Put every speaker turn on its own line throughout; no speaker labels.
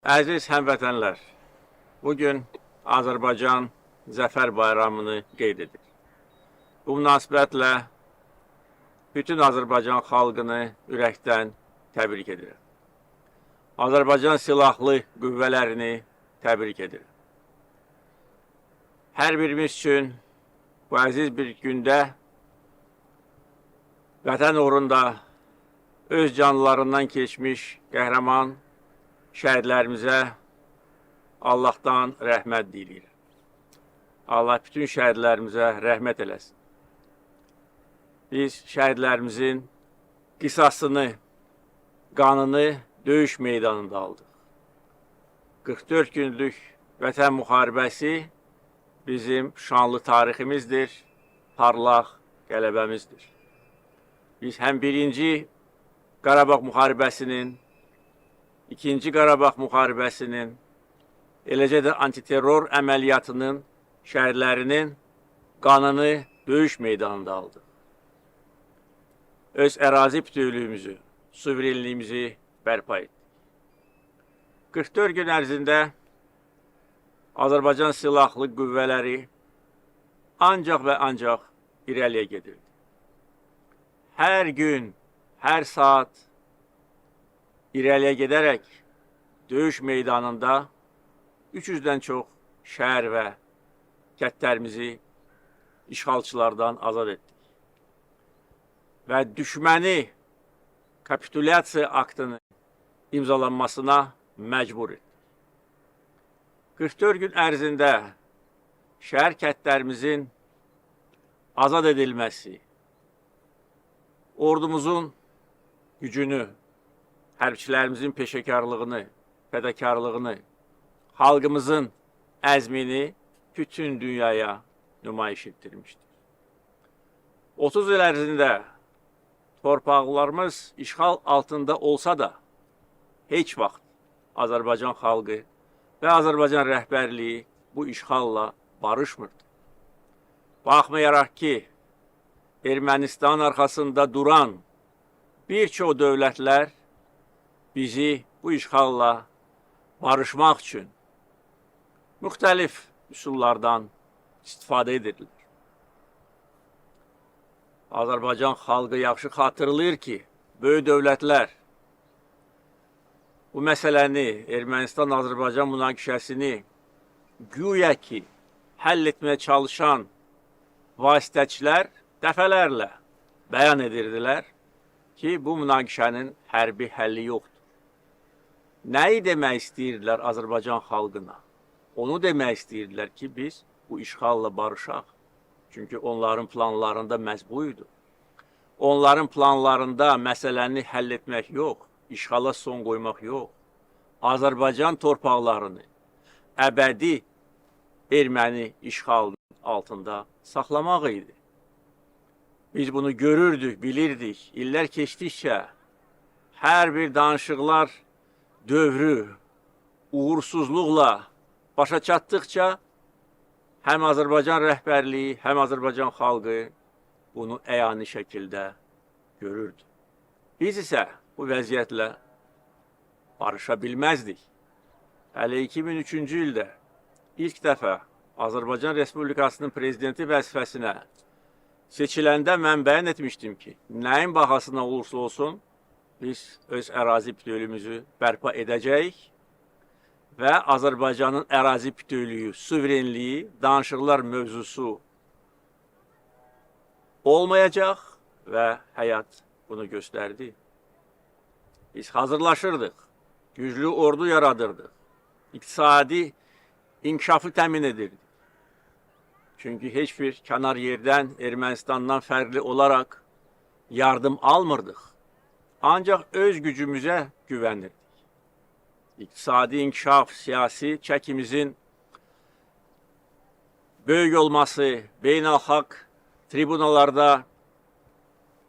Əziz həmvətənlər, bugün Azərbaycan Zəfər Bayramını qeyd edir. Bu münasibətlə bütün Azərbaycan xalqını ürəkdən təbrik edirəm. Azərbaycan silahlı qüvvələrini təbrik edirəm. Hər birimiz üçün bu əziz bir gündə vətən uğrunda öz canlarından keçmiş qəhrəman şəhidlərimizə Allahdan rəhmət diləyirəm. Allah bütün şəhidlərimizə rəhmət eləsin. Biz şəhidlərimizin qisasını, qanını döyüş meydanında aldıq. 44 günlük vətən müharibəsi bizim şanlı tariximizdir, parlaq qələbəmizdir. Biz həm birinci Qarabağ müharibəsinin İkinci Qarabağ müharibəsinin, eləcə də antiterror əməliyyatının şəhərlərinin qanını döyüş meydanında aldıq. Öz ərazi bütövlüyümüzü, suverenliyimizi bərpa etdik. 44 gün ərzində Azərbaycan silahlı qüvvələri ancaq və ancaq irəliyə gedirdi. Hər gün, hər saat irəliyə gedərək döyüş meydanında 300-dən çox şəhər və kəndlərimizi işğalçılardan azad etdik. Və düşməni kapitulyasiya aktını imzalanmasına məcbur etdik. 44 gün ərzində şəhər kəndlərimizin azad edilməsi, ordumuzun gücünü, hərbçilərimizin peşəkarlığını, fədakarlığını, xalqımızın əzmini bütün dünyaya nümayiş etdirmişdir. 30 il ərzində torpaqlarımız işğal altında olsa da heç vaxt Azərbaycan xalqı və Azərbaycan rəhbərliyi bu işğalla barışmırdı. Baxmayaraq ki, Ermənistan arxasında duran bir çox dövlətlər bizi bu işğalla barışmaq üçün müxtəlif üsullardan istifadə edirlər. Azərbaycan xalqı yaxşı xatırlayır ki, böyük dövlətlər bu məsələni, Ermənistan-Azərbaycan münaqişəsini güya ki, həll etməyə çalışan vasitəçilər dəfələrlə bəyan edirdilər ki, bu münaqişənin hərbi həlli yoxdur. Nəyi demək istəyirdilər Azərbaycan xalqına? Onu demək istəyirdilər ki, biz bu işğalla barışaq. Çünki onların planlarında məhz bu idi. Onların planlarında məsələni həll etmək yox, son qoymaq yox. Azərbaycan torpaqlarını əbədi erməni işğalının altında saxlamaq idi. Biz bunu görürdük, bilirdik. İllər keçdikcə hər bir danışıqlar dövrü uğursuzluqla başa çatdıqca həm Azərbaycan rəhbərliyi, həm Azərbaycan xalqı bunu əyani şəkildə görürdü. Biz isə bu vəziyyətlə barışa bilməzdik. Hələ 2003-cü ildə ilk dəfə Azərbaycan Respublikasının prezidenti vəzifəsinə seçiləndə mən bəyan etmişdim ki, nəyin bahasına olursa olsun biz öz ərazi bütövlüyümüzü bərpa edəcəyik və Azərbaycanın ərazi bütövlüyü, suverenliyi, danışıqlar mövzusu olmayacaq və həyat bunu göstərdi. Biz hazırlaşırdıq, güclü ordu yaradırdıq, iqtisadi inkişafı təmin edirdik. Çünki heç bir kənar yerdən Ermənistandan fərqli olaraq yardım almırdıq. Ancaq öz gücümüzə güvənirdik. İqtisadi inkişaf, siyasi çəkimizin böyük olması, beynəlxalq tribunalarda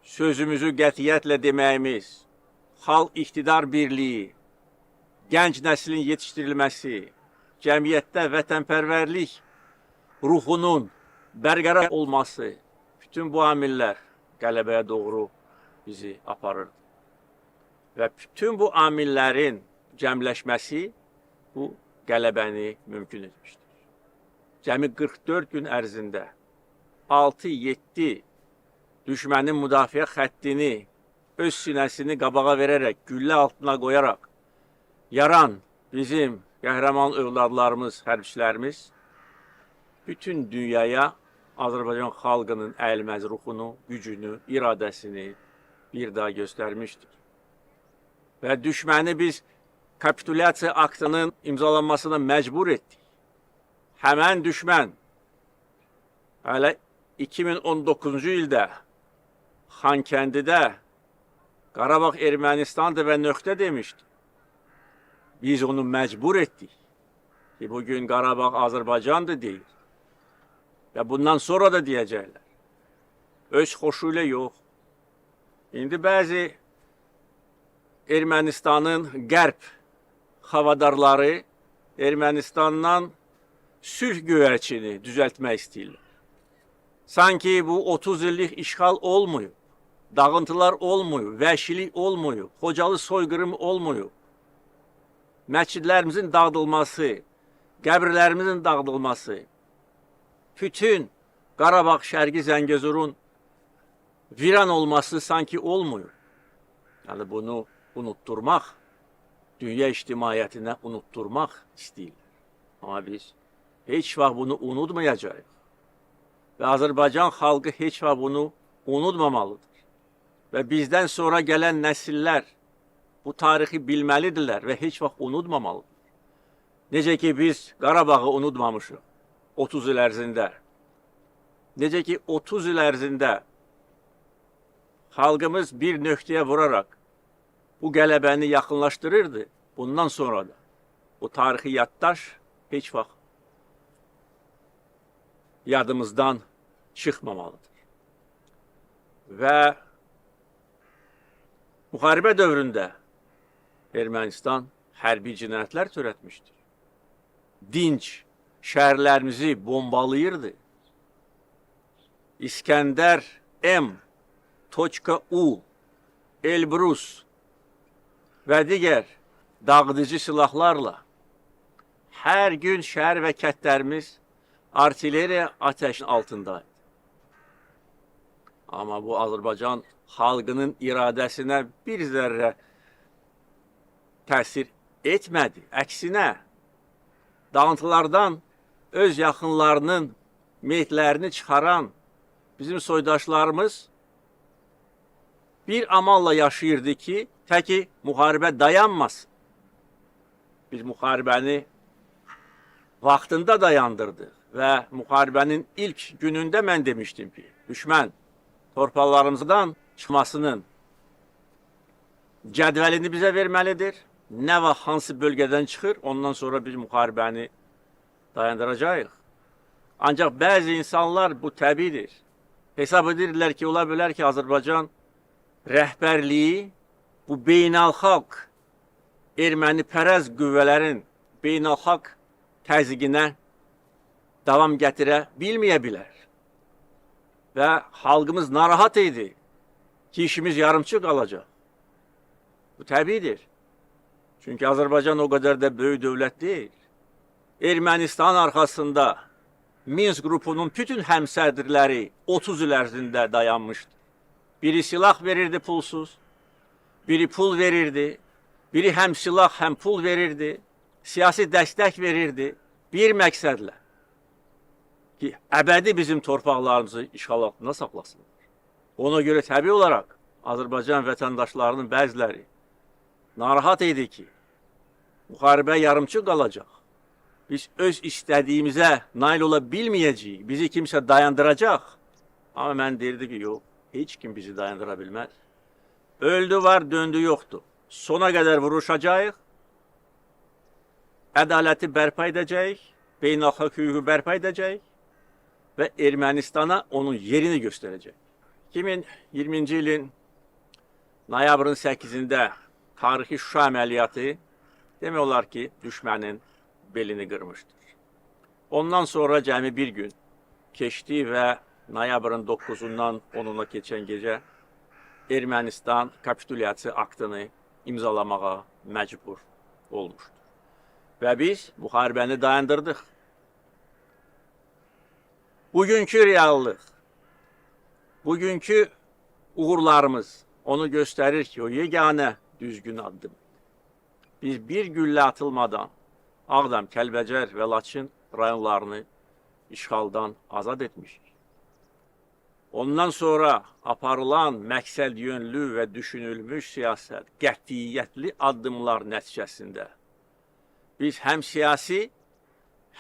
sözümüzü qətiyyətlə deməyimiz, xalq iqtidar birliyi, gənc nəslin yetişdirilməsi, cəmiyyətdə vətənpərvərlik ruhunun bərqərar olması, bütün bu amillər qələbəyə doğru bizi aparırdı. Və bütün bu amillərin cəmləşməsi bu qələbəni mümkün etmişdir. Cəmi 44 gün ərzində 6-7 düşmənin müdafiə xəttini öz sinəsini qabağa verərək, güllə altına qoyaraq yaran bizim qəhrəman övladlarımız, hərbçilərimiz bütün dünyaya Azərbaycan xalqının əyilməz ruhunu, gücünü, iradəsini bir daha göstərmişdir. Və düşməni biz kapitulyasiya aktının imzalanmasına məcbur etdik. Həmən düşmən hələ 2019-cu ildə Xankəndidə Qarabağ Ermənistandır və nöqtə demişdi. Biz onu məcbur etdik ki, bugün Qarabağ Azərbaycandır deyir. Və bundan sonra da deyəcəklər. Öz xoşu ilə yox. İndi bəzi Ermənistanın qərb havadarları Ermənistandan sülh göyərçini düzəltmək istəyirlər. Sanki bu 30 illik işğal olmuyor. Dağıntılar olmuyor, vəhşilik olmuyor, Xocalı soyqırım olmuyor. Məscidlərimizin dağıdılması, qəbirlərimizin dağıdılması, bütün Qarabağ Şərqi Zəngəzurun viran olması sanki olmuyor. Yani bunu unutturmaq, dünya ictimaiyyətinə unutturmaq istəyirlər. Amma biz heç vaxt bunu unutmayacağıq. Və Azərbaycan xalqı heç vaxt bunu unutmamalıdır. Və bizdən sonra gələn nəsillər bu tarixi bilməlidirlər və heç vaxt unutmamalıdır. Necə ki biz Qarabağı unutmamışıq 30 il ərzində. Necə ki 30 il ərzində xalqımız bir nöqtəyə vuraraq bu qələbəni yaxınlaşdırırdı. Bundan sonra da bu tarixi yaddaş heç vaxt yadımızdan çıxmamalıdır. Və müharibə dövründə Ermənistan hərbi cinayətlər törətmişdir. Dinc şəhərlərimizi bombalayırdı. İskəndər M. .U Elbrus və digər dağıdıcı silahlarla hər gün şəhər və kəndlərimiz artilleriya ateşinin altındaydı. Amma bu Azərbaycan xalqının iradəsinə bir zərrə təsir etmədi. Əksinə, dağıntılardan öz yaxınlarının meyitlərini çıxaran bizim soydaşlarımız bir amalla yaşayırdı ki, təki müharibə dayanmasın. Biz müharibəni vaxtında dayandırdıq və müharibənin ilk günündə mən demişdim ki, düşmən torpaqlarımızdan çıxmasının cədvəlini bizə verməlidir. Nə vaxt hansı bölgədən çıxır, ondan sonra biz müharibəni dayandıracağıq. Ancaq bəzi insanlar bu təbiidir. Hesab edirlər ki, ola bilər ki, Azərbaycan rəhbərliyi bu beynəlxalq erməni pərəz qüvvələrin beynəlxalq təzyiqinə davam gətirə bilməyə bilər. Və xalqımız narahat idi ki, işimiz yarımçıq qalacaq. Bu təbiidir. Çünki Azərbaycan o qədər də böyük dövlət deyil. Ermənistan arxasında Minsk qrupunun bütün həmsədrləri 30 il ərzində dayanmışdı. Biri silah verirdi pulsuz, biri pul verirdi, biri həm silah, həm pul verirdi, siyasi dəstək verirdi bir məqsədlə ki, əbədi bizim torpaqlarımızı işğal altında saxlasınlar. Ona görə təbii olaraq Azərbaycan vətəndaşlarının bəziləri narahat idi ki, müharibə yarımçıq qalacaq. Biz öz istədiyimizə nail ola. Bizi kimsə dayandıracaq. Amma mən deyirdim ki, yox, heç kim bizi dayandıra bilməz. Öldü var, döndü yoxdur. Sona qədər vuruşacağıq. Ədaləti bərpa edəcəyik, beynəlxalq hüququ bərpa edəcəyik və Ermənistana onun yerini göstərəcək. 2020-ci ilin noyabrın 8-də tarixi Şuşa əməliyyatı demək olar ki, düşmənin belini qırmışdır. Ondan sonra cəmi bir gün keçdi və noyabrın 9-undan 10-una keçən gecə Ermənistan kapitulyasiya aktını imzalamağa məcbur olmuşdur. ve biz muharebeni dayandırdık. Bugünkü reallık, bugünkü uğurlarımız onu gösterir ki o yegane düzgün addım. Biz bir güllə atılmadan Ağdam, Kəlbəcər və Laçın rayonlarını işğaldan azad etmişik. Ondan sonra aparılan məqsəd yönlü və düşünülmüş siyasət, qətiyyətli addımlar nəticəsində biz həm siyasi,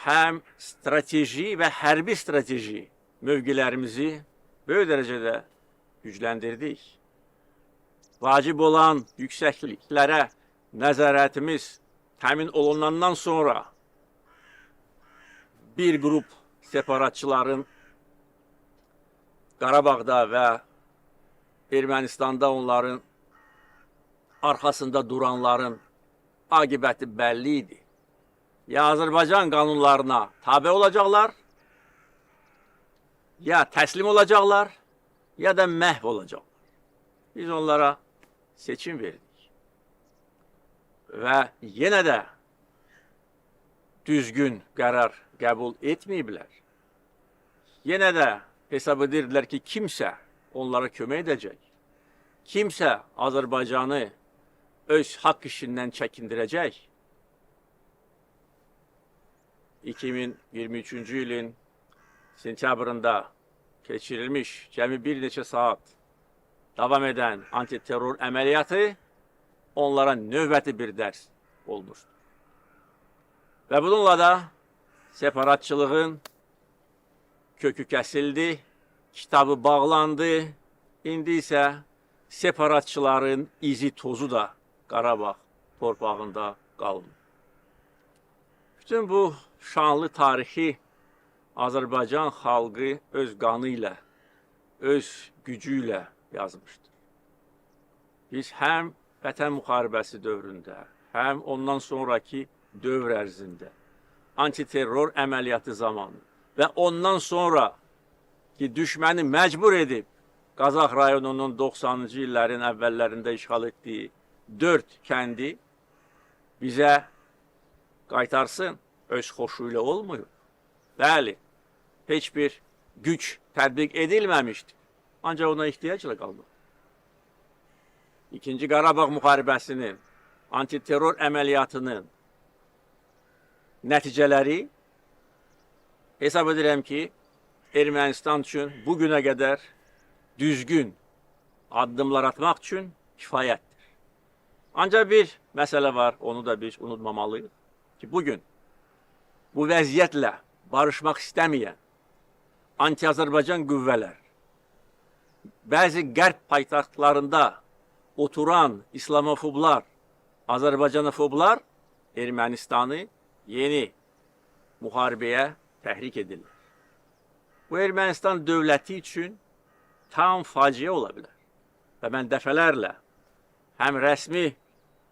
həm strateji və hərbi strateji mövqelərimizi böyük dərəcədə gücləndirdik. Vacib olan yüksəkliklərə nəzarətimiz təmin olunandan sonra bir qrup separatçıların Qarabağda və Ermənistanda onların arxasında duranların aqibəti bəlli idi. Ya Azərbaycan qanunlarına tabe olacaqlar, ya təslim olacaqlar, ya da məhv olacaqlar. Biz onlara seçim verdik. Və yenə də düzgün qərar qəbul etməyiblər. Yenə də hesab edirdilər ki, kimsə onlara kömək edəcək. Kimsə Azərbaycanı öz haqq işindən çəkindirəcək. 2023-cü ilin sentyabrında keçirilmiş cəmi bir neçə saat davam edən antiterror əməliyyatı onlara növbəti bir dərs olmuşdur. Və bununla da separatçılığın kökü kəsildi, kitabı bağlandı. İndi isə separatçıların izi tozu da Qarabağ torpağında qaldı. Bütün bu şanlı tarixi Azərbaycan xalqı öz qanı ilə, öz gücü ilə yazmışdır. Biz həm Vətən müharibəsi dövründə, həm ondan sonraki dövr ərzində antiterror əməliyyatı zamanı və ondan sonra ki düşməni məcbur edib Qazax rayonunun 90-cı illərin əvvəllərində işğal etdiyi 4 kəndi bizə qaytarsın öz xoşu olmuyor. Bəli, heç bir güc tətbiq edilməmişdi. Ancaq ona ehtiyacla qaldı. İkinci Qarabağ müharibəsinin, antiterror əməliyyatının nəticələri hesab edirəm ki, Ermənistan üçün bu günə qədər düzgün addımlar atmaq üçün kifayətdir. Ancaq bir məsələ var, onu da biz unutmamalıyıq ki, bugün bu vəziyyətlə barışmaq istəməyən anti-Azərbaycan qüvvələr bəzi qərb paytaxtlarında oturan İslamofoblar, Azərbaycanofoblar Ermənistanı yeni müharibəyə təhrik edirlər. Bu Ermənistan dövləti üçün tam faciə ola bilər. Və mən dəfələrlə həm rəsmi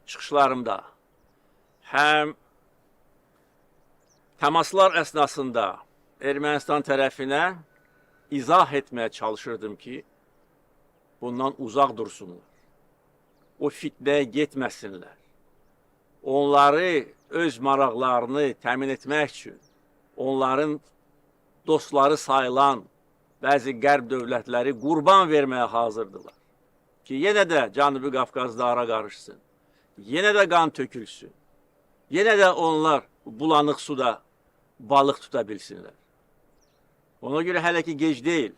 çıxışlarımda, həm təmaslar əsnasında Ermənistan tərəfinə izah etməyə çalışırdım ki, bundan uzaq dursunlar. O fitnəyə getməsinlər. Onları öz maraqlarını təmin etmək üçün onların dostları sayılan bəzi qərb dövlətləri qurban verməyə hazırdılar. Ki yenə də Cənubi Qafqazda ara qarışsın. Yenə də qan tökülsün. Yenə də onlar bulanıq suda balıq tuta bilsinlər. Ona görə hələ ki gec deyil.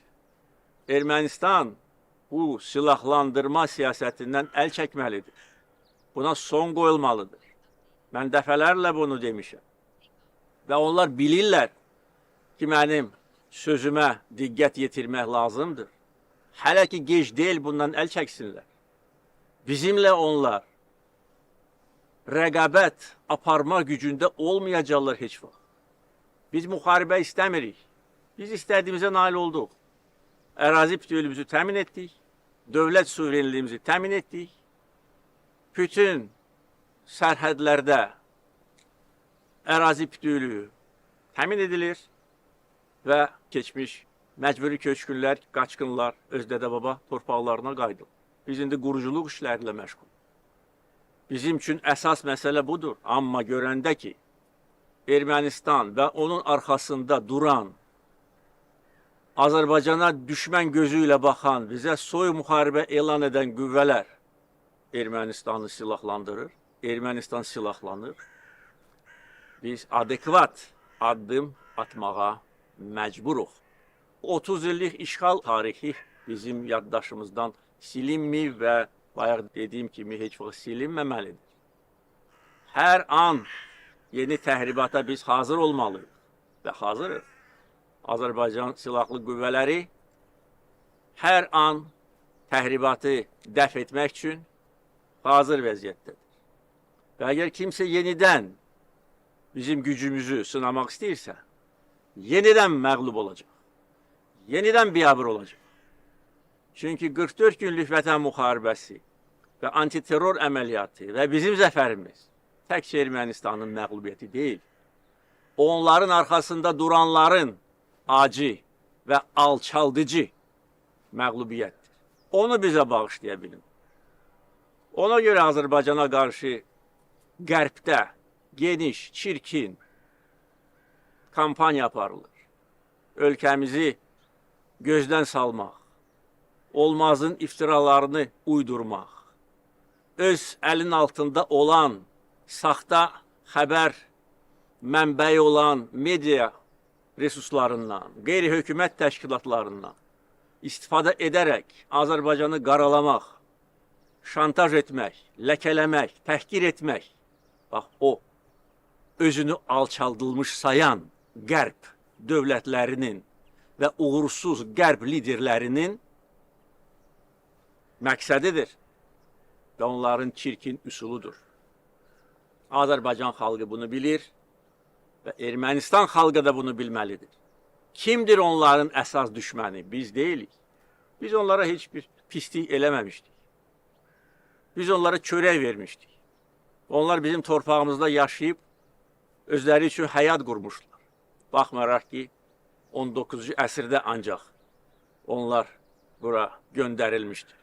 Ermənistan bu silahlandırma siyasətindən əl çəkməlidir. Buna son qoyulmalıdır. Mən dəfələrlə bunu demişəm. Və onlar bilirlər ki, mənim sözümə diqqət yetirmək lazımdır. Hələ ki gec deyil bundan əl çəksinlər. Bizimlə onlar rəqabət aparma gücündə olmayacaqlar heç vaxt. Biz müharibə istəmirik. Biz istədiyimizə nail olduq. Ərazi bütövlüyümüzü təmin etdik. Dövlət suverenliyimizi təmin etdik. Bütün sərhədlərdə ərazi bütövlüyü təmin edilir və keçmiş məcburi köçkünlər, qaçqınlar öz dədə-baba torpaqlarına qayıdıb. Biz indi quruculuq işləri ilə məşğul. Bizim üçün əsas məsələ budur. Amma görəndə ki, Ermənistan və onun arxasında duran Azərbaycana düşmən gözü ilə baxan, bizə soyuq müharibə elan edən qüvvələr Ermənistanı silahlandırır. Ermənistan silahlanır. Biz adekvat addım atmağa məcburuq. 30 illik işğal tarixi bizim yaddaşımızdan silinmi və bayaq dediyim kimi heç vaxt silinməməlidir. Hər an yeni təhribata biz hazır olmalıyıq və hazırıq. Azərbaycan silahlı qüvvələri hər an təhribatı dəf etmək üçün hazır vəziyyətdədir. Və əgər kimsə yenidən bizim gücümüzü sınamaq istəyirsə, yenidən məğlub olacaq. Yenidən biabır olacaq. Çünki 44 günlük vətən müharibəsi və antiterror əməliyyatı və bizim zəfərimiz təkcə Ermənistanın məğlubiyyəti deyil. Onların arxasında duranların acı və alçaldıcı məğlubiyyətdir. Onu bizə bağışlaya. Ona görə Azərbaycana qarşı qərbdə geniş, çirkin kampaniya aparılır. Ölkəmizi gözdən salmaq, olmazın iftiralarını uydurmaq, öz əlin altında olan saxta xəbər mənbəyi olan media resurslarından, qeyri-hökumət təşkilatlarından istifadə edərək Azərbaycanı qaralamaq, şantaj etmək, ləkələmək, təhqir etmək. Bax o özünü alçaldılmış sayan qərb dövlətlərinin və uğursuz qərb liderlərinin məqsədidir və onların çirkin üsuludur. Azərbaycan xalqı bunu bilir və Ermənistan xalqı da bunu bilməlidir. Kimdir onların əsas düşməni? Biz deyilik. Biz onlara heç bir pislik eləməmişdik. Biz onlara çörək vermişdik. Onlar bizim torpağımızda yaşayıb özləri üçün həyat qurmuşlar. Baxmayaraq ki, 19-cu əsrdə ancaq onlar bura göndərilmişdir.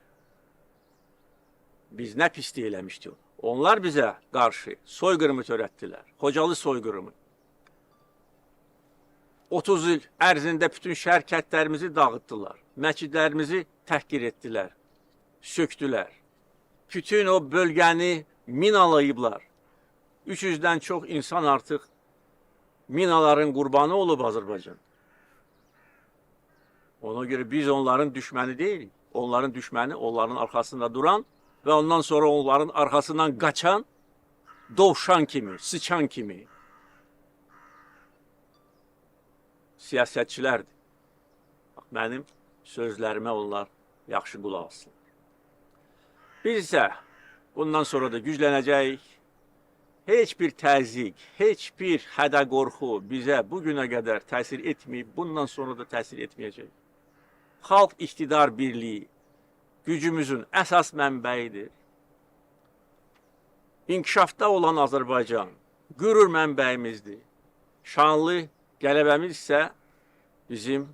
Biz nə pislik eləmişdik? Onlar bizə qarşı soyqırımı törətdilər. Xocalı soyqırımı. 30 il ərzində bütün şəhər kəndlərimizi dağıtdılar. Məscidlərimizi təhqir etdilər. Bütün o bölgəni minalayıblar. 300-dən çox insan artıq minaların qurbanı olub Azərbaycan. Ona görə biz onların düşməni deyilik. Onların düşməni onların arxasında duran və ondan sonra onların arxasından qaçan dovşan kimi, sıçan kimi siyasətçilərdir. Bax, mənim sözlərimə onlar yaxşı qulaq assınlar. Biz isə bundan sonra da güclənəcəyik. Heç bir təzyiq, heç bir hədə qorxu bizə bu günə qədər təsir etməyib, bundan sonra da təsir etməyəcək. Xalq iqtidar birliyi gücümüzün əsas mənbəyidir. İnkişafda olan Azərbaycan qürur mənbəyimizdir. Şanlı qələbəmiz isə bizim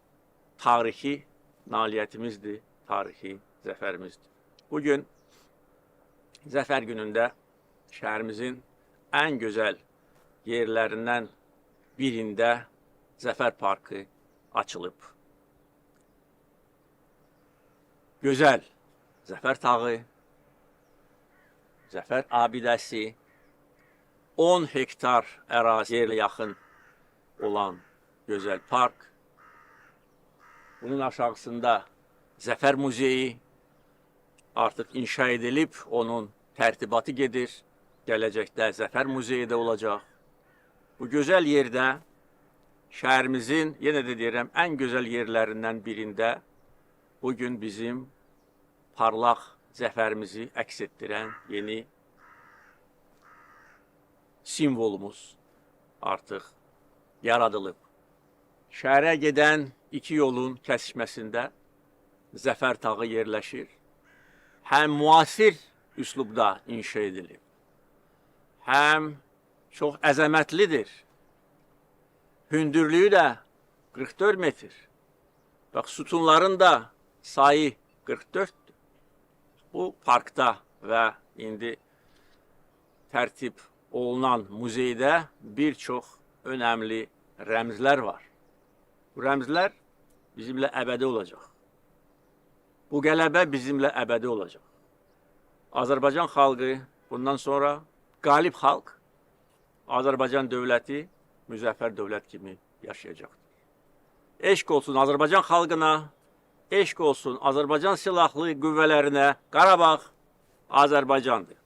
tarixi nailiyyətimizdir, tarixi zəfərimizdir. Bu gün Zəfər günündə şəhərimizin ən gözəl yerlərindən birində Zəfər Parkı açılıb. Gözəl Zəfər tağı, Zəfər abidəsi, 10 hektar əraziyə yaxın olan gözəl park. Bunun aşağısında Zəfər Muzeyi artıq inşa edilib, onun tərtibatı gedir. Gələcəkdə Zəfər Muzeyi də olacaq. Bu gözəl yerdə şəhərimizin, yenə də deyirəm, ən gözəl yerlərindən birində bu gün bizim parlaq zəfərimizi əks etdirən yeni simvolumuz artıq yaradılıb. Şəhərə gedən iki yolun kəsişməsində Zəfər tağı yerləşir. Həm müasir üslubda inşa edilib, həm çox əzəmətlidir. Hündürlüyü də 44 metr. Bax, sütunların da sayı 44-dür. Bu parkda və indi tərtib olunan muzeydə bir çox önemli rəmzlər var. Bu rəmzlər bizimlə əbədi olacaq. Bu qələbə bizimlə əbədi olacaq. Azərbaycan xalqı bundan sonra qalib xalq, Azərbaycan dövləti müzəffər dövlət kimi yaşayacaqdır. Eşq olsun Azərbaycan xalqına, eşq olsun Azərbaycan silahlı qüvvələrinə. Qarabağ Azərbaycandır.